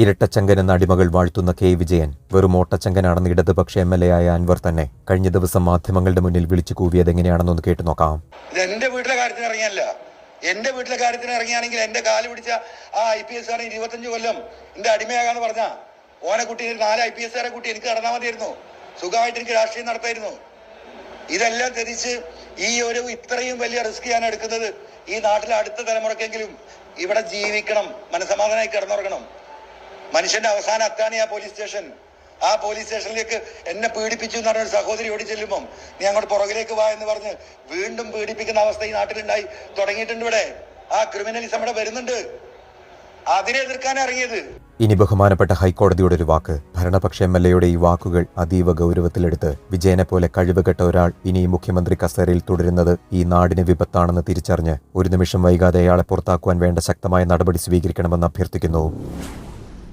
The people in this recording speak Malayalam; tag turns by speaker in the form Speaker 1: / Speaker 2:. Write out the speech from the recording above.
Speaker 1: ഇരട്ടച്ചങ്കൻ എന്ന അടിമകൾ വാഴ്ത്തുന്ന കെ. വിജയൻ വെറും ഓട്ടച്ചങ്കനാണെന്ന് ഇടതുപക്ഷ എം എൽ എ ആയ അൻവർ തന്നെ കഴിഞ്ഞ ദിവസം മാധ്യമങ്ങളുടെ മുന്നിൽ വിളിച്ചു കൂവിയത് എങ്ങനെയാണെന്നൊന്ന് കേട്ടു നോക്കാം.
Speaker 2: എന്റെ വീട്ടിലെ കാര്യത്തിന് ഇറങ്ങിയല്ല. എന്റെ വീട്ടിലെ കാര്യത്തിന് ഇറങ്ങിയാണെങ്കിൽ എന്റെ കാൽ പിടിച്ച ആ ഐ പി എസ് ഇരുപത്തഞ്ച് കൊല്ലം എന്റെ അടിമയാകാന്ന് പറഞ്ഞ ഓനെ കുട്ടി നാല് ഐ പി എസ് ആറെ കുട്ടി എനിക്ക് നടന്നാൽ മതിയായിരുന്നു. സുഖമായിട്ട് എനിക്ക് രാഷ്ട്രീയം നടത്തായിരുന്നു. ഇതെല്ലാം ധരിച്ച് ഈ ഒരു ഇത്രയും വലിയ റിസ്ക് ഞാൻ എടുക്കുന്നത് ഈ നാട്ടിലെ അടുത്ത തലമുറക്കെങ്കിലും ഇവിടെ ജീവിക്കണം മനസമാധാനമായി കിടന്നുറങ്ങണം. മനുഷ്യന്റെ അവസാന അത്താണി ആ പോലീസ് സ്റ്റേഷൻ ആ പോലീസ് സ്റ്റേഷനിലേക്ക് എന്നെ പീഡിപ്പിച്ചു എന്ന് പറഞ്ഞ സഹോദരി ഓടി ചെല്ലുമ്പം നീ അങ്ങോട്ട് പുറകിലേക്ക് വാ എന്ന് പറഞ്ഞ് വീണ്ടും പീഡിപ്പിക്കുന്ന അവസ്ഥ ഈ നാട്ടിലുണ്ടായി. തുടങ്ങിയിട്ടുണ്ട് ഇവിടെ. ആ ക്രിമിനലിസം ഇവിടെ വരുന്നുണ്ട്. അതിനെ എതിർക്കാൻ ഇറങ്ങിയത്.
Speaker 1: ഇനി ബഹുമാനപ്പെട്ട ഹൈക്കോടതിയുടെ ഒരു വാക്ക്. ഭരണപക്ഷ എം എൽ എയുടെ ഈ വാക്കുകൾ അതീവ ഗൗരവത്തിലെടുത്ത് വിജയനെ പോലെ കഴിവുകെട്ട ഒരാൾ ഇനി മുഖ്യമന്ത്രി കസേരയിൽ തുടരുന്നത് ഈ നാടിന് വിപത്താണെന്ന് തിരിച്ചറിഞ്ഞ് ഒരു നിമിഷം വൈകാതെ അയാളെ പുറത്താക്കുവാൻ വേണ്ട ശക്തമായ നടപടി സ്വീകരിക്കണമെന്ന് അഭ്യർത്ഥിക്കുന്നു.